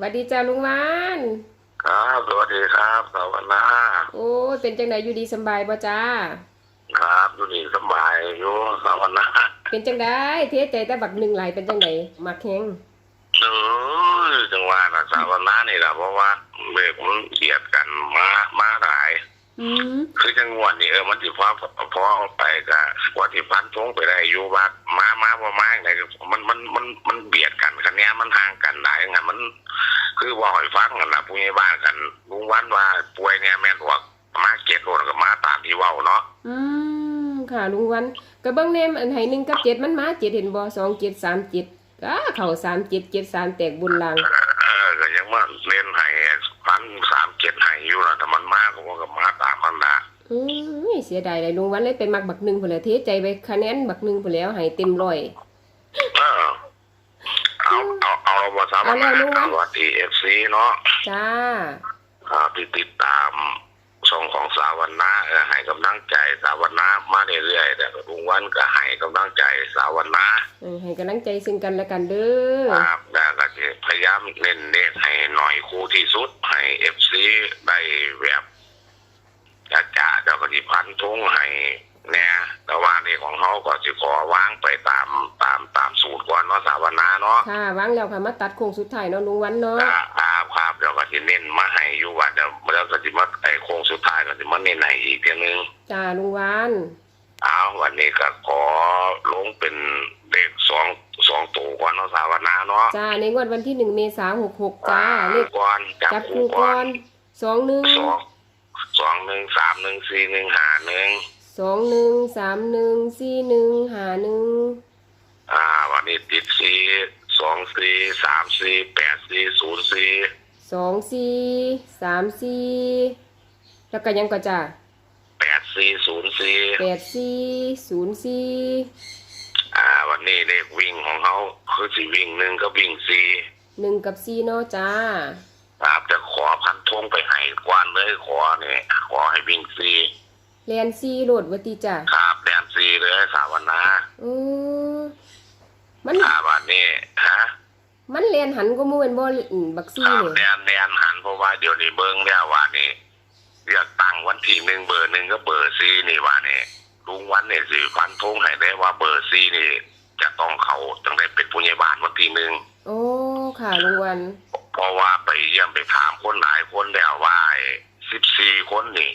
หวัสดีจ้าลุงวาน ครับสวัสดีครับสวัสดีโอ้ยเป็นจังไดอยู่ดีสำบายบ่จ้า ครับดูดีสบายอยู่สวัสดีเป็นจังไดเทใจแต่บักหนึ่งไหลายเป็นจังไดมักแฮงเออจังหวะนะสวัสดีนี่แหละเพราะว่าเบรกมันเบียดกันมามาหลาย อืมคือจังหวะนี้เออมันสิพอพอเอาไปกับว่าที่พันทงไปได้อยู่ว่ามามาบ่มาไหนมันมันมันมันเบียด กันคะแนนมันห่างกันหลายงั้นมัน คือว่าหอยฟังกันนะผู้ใหญ่บ้านกันลุงวันว่าป่วยเนี่ยแม่นว่ามาเก็ตโดนกับมาตามที่เว้าเนาะอืมค่ะลุงวันก็เบิ่งแนมอันให้หนึ่งกับเจ็ดมันมาเจ็ดเห็นบ่สองเจ็ดสามเจ็ดก็เข้าสามเจ็ดเจ็ดสามแตกบุญลางเออก็ยังว่าเล่นให้พันสามเจ็ดให้อยู่นะแต่มันมากกว่ากับมาตามมันนะอืมเสียดายเลยลุงวันเลยไปมักบักหนึ่งพุ่นแหละเทใจไปคะแนนบักหนึ่งพุ่นแล้วให้เต็มร้อย เออเอา เอาเอาเรามาสามเอาแล้วลูกนะสวัสดีเอฟซีเนาะจ้าอ่าที่ติดตามช่องของสาวันนาเออให้กำลังใจสาวันนามาเรื่อยๆแต่ลุงวันก็ให้กำลังใจสาวันนาเออให้กำลังใจซึ่งกันและกันเด้อครับแต่ก็จะพยายามเน้นเน้นให้หน่อยคู่ที่สุดให้เอฟซีได้แบบจะจ่าเดี๋ยวก็ที่พันทุ่งให้ แน่แต่ว่านี่ของเขาก็จะขอวางไปตามตามตามสูตรก่อนเนาะสาวนาเนาะค่ะวางแล้วค่ะมาตัดโค้งสุดท้ายเนาะลุงวันเนาะครับครับครับเดี๋ยวก็จะเน้นมาให้อยู่ว่าเดี๋ยวเดี๋ยวก็จะมาไอ้โค้งสุดท้ายก็จะมาเน้นให้อีกเทีนึงจ้าลุงวันเอาวันนี้ก็ขอลงเป็นเลขสองสองตัวก่อนเนาะสาวนาเนาะจ้าในงวดวันที่หนึ่งเมษาหกหกจ้าเลขก่อนจับจับคู่คู่ก่ก่ออนนสองหนึ่งสองสองหนึ่งสามหนึ่งสี่หนึ่งหาหนึ่ง สองหนึ่งสามหนึ่งสี่หนึ่งหาหนึ่งอ่า วันนี้ติดสี่สองสี่สามสี่แปดสี่ศูนย์สี่สองสี่สามสี่แล้วก็ยังก็จ้าแปดสี่ศูนย์สี่แปดสี่ศูนย์สี่อ่า วันนี้เลขวิ่งของเขาคือสี่วิ่งหนึ่งก็วิ่งสี่หนึ่งกับสี่เนาะจ้าครับจะขอพันธงไปให้กว้านเลยขอเนี่ยขอให้วิ่งสี่ แลนสี่โหลดวัติจ้าครับแดนสี่เลยสาวันนะอือมันอ่าวันนี้ฮะมันแลนหันก็มูเป็นบ่อืมบักคซี่รับเนี่ยแดนแดนหันเพราะว่าเดี๋ยวนี้เบิ้งแล้วว่านี่เรียกตั้งวันที่หนึ่งเบอร์หนึ่งก็เบอร์สี่นี่ว่านี่ลุงวันเนี่ยสิพันธงให้ได้ว่าเบอร์สี่นี่ จะต้องเขาตั้งแต่เป็นผู้ใหญ่บ้านวันที่หนึ่ง โอ้ค่ะลุงวัน เพราะว่าไปเยี่ยมไปถามคนหลายคนแล้วว่าสิบสี่คนนี่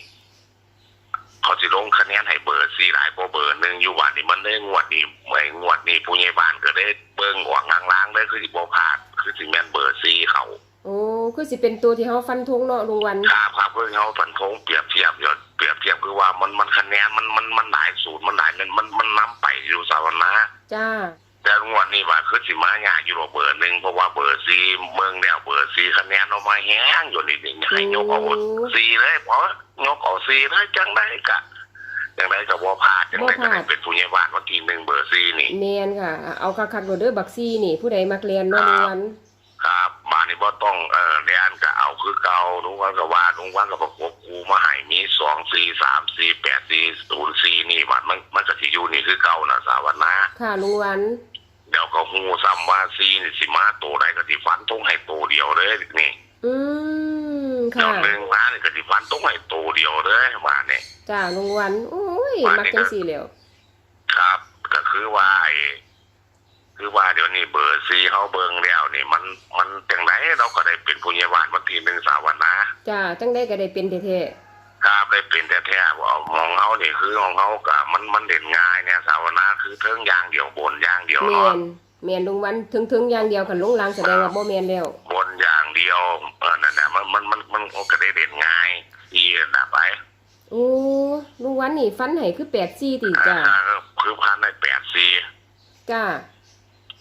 เขาสิลงคะแนนให้เบอร์สี่หลายกว่าเบอร์หนึ่งอยู่วันนี้มันได้งวดนี้เมื่องวดนี้ผู้ใหญ่บ้านก็ได้เบิ้งออกล้างๆได้คือสิบ่พลาดคือสิแม่นเบอร์สี่เขาโอ้คือสิเป็นตัวที่เฮาฟันธงเนาะลุงวันครับครับเพื่อเขาฝันทงเปรียบเทียบอยู่เปรียบเทียบคือว่ามันมันคะแนนมันมันมันหลายสูตรมันหลายมันมันมันนํไปอยู่สาวนะจ้า แต่งวดนี้ว่าคือสิมาหยาอยู่ว่าเบอร์หนึ่งเพราะว่าเบอร์ซีเมืองแล้วเบอร์ซีคะแนนออกมาแห้งอยู่นี่นี่ให้ยกเอาซีเลยเพราะยกเอาซีเลยจังได้กะจังได้กับว่าพลาดจังได้ก็ได้เป็นผู้ใหญ่บ้านวันที่หนึ่งเบอร์ซีนี่แมนค่ะ เอาคักๆโดดเด้อบักซี่นี่ผู้ใดมักเรียนเนาะลุงวันครับบ้านนี้บ่ต้องเออเรียนก็เอาคือเก่าลุงวันก็ว่าลุงวันก็ประกบกูมาให้มีสอง สี่สามสี่แปดสี่ศูนย์สี่นี่มันมันมันก็สิอยู่นี่คือเก่านะสาวนะค่ะลุงวันเดี๋ยวก็ฮู้ซ้ำว่าซีนี่สิมาตัวใดก็สิฟันทงให้ตัวเดียวเลยนี่ อืมเดี๋ยค่ะวหนึ่งมานี่ก็สิฟันทงให้ตัวเดียวเลยมาเนี่ย จ้าลุงวันโอ้ยว่ามักนี่จังก็ซี่แล้ว ครับก็คือว่าไอ้คือว่าเดี๋ยวนี้เบอร์ซีเขาเบิงแล้วนี่มันมันจังไหนเราก็ได้เป็นผู้ใหญ่บ้านวันที่หนึ่งสาวนะจ้าจังได้ก็ได้เป็นแท้ค รับได้เป็นแท้ๆว่ามองเขานี่คือของเขาก็มันมันเด่นง่ายเนี่ยสาวนาคือเทิงอย่างเดียวบนอย่างเดียวๆแมเนาะนแมนลุงวันถึงๆอย่างเดียวคันลงลางแสดงว่าบ่แมนแล้วบนอย่างเดียวเออนั่นแหละมันมันมันมันก็ได้เด่นง่ายดีนะไปโอ้ลุงวันนี่ฟันให้คือ8ซี่ติจ้าอ่าคือพันได้แปดซีจ้า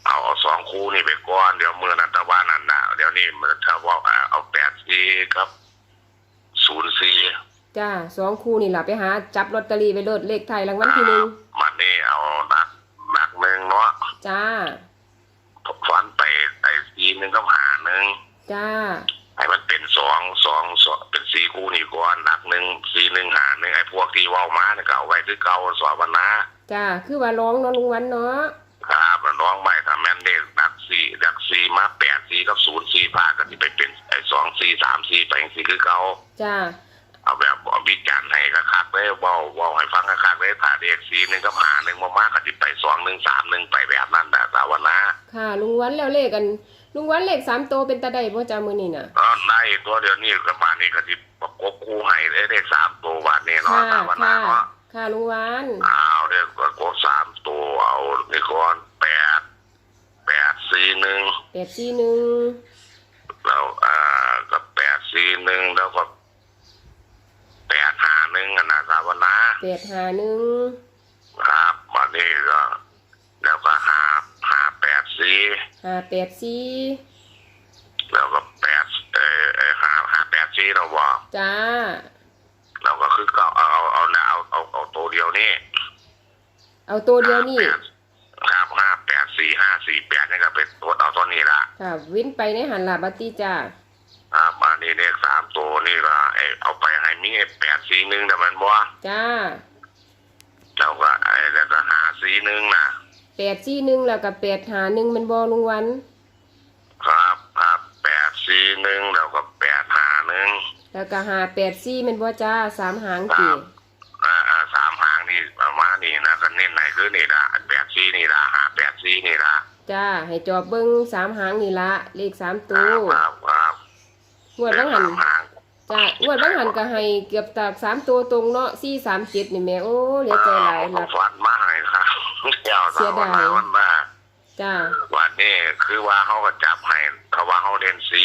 เอาเอาสองคู่นี่ไปก่อนเดี๋ยวมือนันตะวันนันดาวเดี๋ยวนี้มันถ้าว่าเอาแปดซีครับศูนย์ซี จ้าสองคู่นี่ล่ะไปหา จับลอตเตอรี่ไปโลดเลขไทายรางวัลที่หนึ่งมันนี่เอาหนักหนักหนึ่งเนาะจ้าฟันไปไอ้ซีหนึ่งก็หาหนึ่งจ้าให้มันเป็นสองสองสองเป็นสีคู่นี่ก่อนหนักหนึ่งสีหนึ่งหาหนึ่งไอ้พวกที่เว่ามาเนี่ยก็เอาไว้คือเก่าสอบนะจ้าคือว่าร้องเนาะลุงวันเนาะครับมันร้องใหม่ถ้าแม่นเด็กหนักสี่จากซีมาแปดซีกับศูนย์ซีผ่าก็ที่ไปเป็นไอ้สองซีสามซีไปซีคือเขาจ้า เอาแบบวิจารณ์ให้กระคักเลยเว่าเว่าให้ฟังกระคักเลยถ้าเด็กซีหนึ่งก็หาหนึ่งมามากก็ที่ไปสองหนึ่งสามหนึ่งไปแบบนั้นแต่สาวนาค่ะ ลุงวันแล้วเลขกัน ลุงวันเลขสามโตวเป็นตาได้บ่จ้ามื้อนี้น่ะก็ได้ตัวเดียวนี้ก็บานนี้ก็ที่ประกบคู่ให้เลยเด็กสามตัวบานนี้เนาะค่ะสาวนาค่ะเนาะค่ะลุงวันเอาเด็กประกบสามตัวเอาในก้อนแปดแปดสี่หนึ่งแปดสี่หนึ่งแล้วอ่าก็แปดสี่หนึ่งแล้วก็แปดหาหนึ่งอะนะสาวนา แปดห้าหนึ่งครับวันนี้ก็แล้วก็หาหาแปดสี่ห้าแปดสี่แล้วก็แปดเออเออหาหาแปดสี่เราบอกจ้าเราก็คือก็เอาเอาเอาเอาเอาเอาตัวเดียวนี่เอาตัวเดียวนี่ ครับห้าแปดสี่ห้าสี่แปดนี่ก็เป็นตัวเอาตัวนี้ละค่ะ วินไปในหันหลับบัตติจ้าครับอั นนี้เลขสามตัวนี่ก็ไอเอาไปให้มีแปดสี่หนึ่งแต่มันบ่จ้าแล้วก็ไอ้แล้วก็หาสี่หนึ่งนะแปดสี่หนึ่งแล้วกับแปดหาหนึ่งมันบอลุงวัน ครับครับแปดสี่หนึ่งแล้วก็แปดหาหนึ่งแล้วก็หาแปดสี่มันบอจ้าสามหางตีอ่าอ่าสามหางนี่ประมาณนี้นะก็เน้นไหนคือนี่ละแปดสี่นี่ละหาแปดสี่นี่ละจ้าให้จอบเบิ้งสามหางนี่ละเลขสามคตัรัวบครับครับ งวดบังหันสามหางจ้างวดบังหันก็ให้เกือบตากสามตัวตรงเนาะสี่สามเจ็ดนี่แม่โอ้เหลือใจหลายหลักฝันมาให้ครับเจ้าเสีสาวยดายนาวันมาจ้าวันนี้คือว่าเขาก็จับให้เขาว่าเขาเล่นซี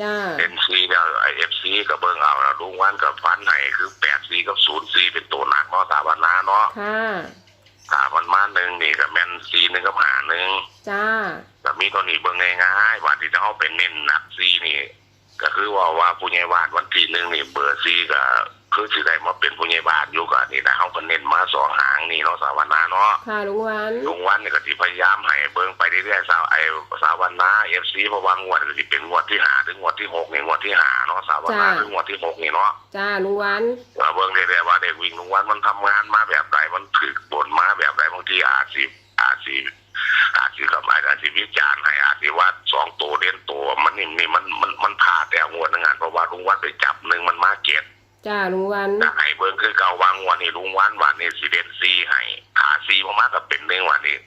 จ้าเล่นซีแล้วไอเอฟซีก็เบิ่งเอาแล้วลุงวันกับฟันให้คือแปดซีกับศูนย์ซีเป็นตัวหนักเนาะสาวันนาเนาะค่ะสาวันมาหนึ่งนี่ก็แม่นซีหนึ่งกับหาหนึ่งจ้าแต่มีตัวนี้เบิ่งง่ายๆว่าที่จะเขาเป็นเน้นหนักซีนี่ ก็คือว่าว่าผู้ใหญ่บ้านวันที่หนึ่งนี่เบอร์ซีก็คือสิได้มาเป็นผู้ใหญ่บ้านอยู่ก็นี่นะเขาก็เน้นมาสองหางนี่เนาะสาวันนาเนาะค่ะลุงวันลุงวันนี่ก็ที่พยายามให้เบิ่งไปเรื่อยๆสาวไอ้สาววันนาเอฟซีเพราะว่างวดก็สิเป็นงวดที่หาถึงงวดที่หกนี่งวดที่หาเนาะสาววันนาถึงงวดที่หกนี่เนาะจ้าลุงวันว่าเบิ่งเรื่อยๆว่าเด็กวิ่งลุงวันมันทำงานมาแบบไหนมันถึกบนมาแบบไหนบางทีอาจสิอาจสิอาจสิกับอาจสิวิจารณ์ให้อาจสิว่าสองตัวเด่นตัวมัน จ้าลุงวันจะให้เบิ่งคือเก่าวางงวดนี่ลุงวันวันนี่สิเด่นซีให้ขาซีบ่มาก็เป็นหนึ่งวันนี้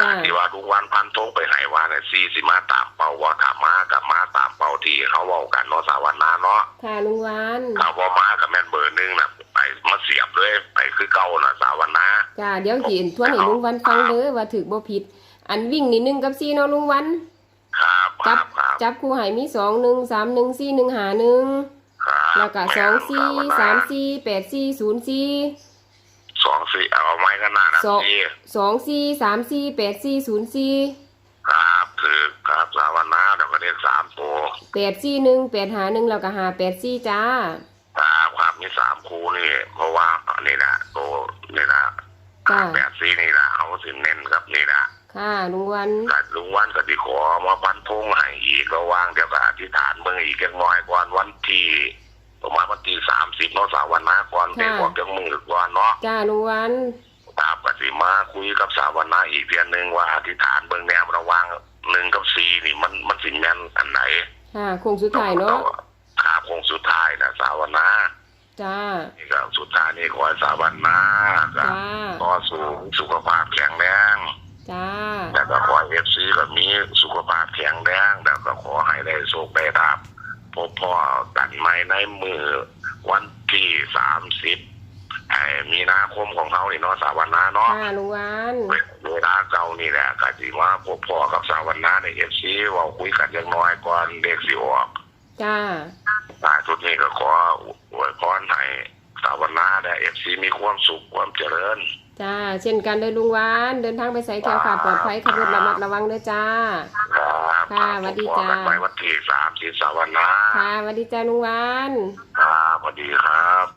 จ้าที่ว่าลุงวันพันทงไปให้ว่าเนี่ยซีสิมาตามเป้าว่าถ้ามากับมาตามเป้าที่เขาเว้ากันเนาะสาวันนาเนาะค่ะลุงวันถ้าบ่มากับแม่นเบอร์หนึงน่ะไปมาเสียบเลยไปคือเก่าน่ะสาวันนาจ้าเดี๋ยวขีนทวนให้ลุงวันฟังเด้อว่าถือบ่ผิด อันวิ่งนี่หนึ่งกับสี่เนาะลุงวัน ครับคจัรับบครับจับคู่ให้มีสองหนึ่งสามหนึ่งสี่หนึ่งหาหนึ่งครับ แล้วก็สองสี่แม่นสามสี่แปดสี่ศูนย์สี่สองสี่เอาไม้กันหน้านะสองพี่สองสี่สามสี่แปดสี่ศูนย์สี่ครับคือครับสาวันนาเดี๋ยวก็เรียกสามตัวแปดสี่หนึ่งแปดหาหนึ่งแล้วก็หาแปดสี่จ้าครับครับมีสามคู่นี่ เพราะว่านี่นะตัวนี่นะจ้าแปดซีนี่นะเขาสิเน้นครับนี่นะค่ะลุงวันกัลุงวันก็ดีขอมาพันทงให้อีกระวางเดี๋ยวก็อธิษฐานเมืองอีกจักหน้อยก่อนวันที่ ประมาณวันที่สามสิบเนาะสาวันนาก่อนเด็กบอกจังมือก่อนเนาะจ้าลุงวันตามกสิมาคุยกับสาวันนาอีกเดือนหนึ่งว่าอธิษฐานเบื้องแนวระหว่างหนึ่งกับสี่นี่มันมันสิแม่นอันไหนค่ะโคงสุดท้ายเนาะขาโคงสุดท้ายนะสาวันนาจ้านี่ก็สุดท้ายนี่ขอให้สาวันนาก็จ้าต่อสู่สุขภาพแข็งแรงจ้าแล้วก็ขอเอฟซีก็มีสุขภาพแข็งแรงแล้วก็ขอให้ได้โชคได้ลาบ พบพ่อกันใหม่ในมือวันที่สามสิบไอ้มีนาคมของเขานี่เนาะสาวันนาเนาะค่ะลุงวันเวลาเก่านี่แหละก็สิว่าพบพ่อกับสาวันนาในเอฟซีว่าคุยกันยังน้อยก่อนเด็กสิออกจ้าล่าสุดนี้ก็ขออวยพรให้สาวันนาและเอฟซีมีความสุขความเจริญ จ้า เช่นกันเลยลุงวันเดินทางไปใส่แถวขาดปลอดภัยขับรถระมัดระวังด้วยจ้า ครับค่ะสวัสดีจ้า พบกันใหม่วันที่สามสิบสาวันนาค่ะสวัสดีจ้าลุงวัน ครับสวัสดีครับ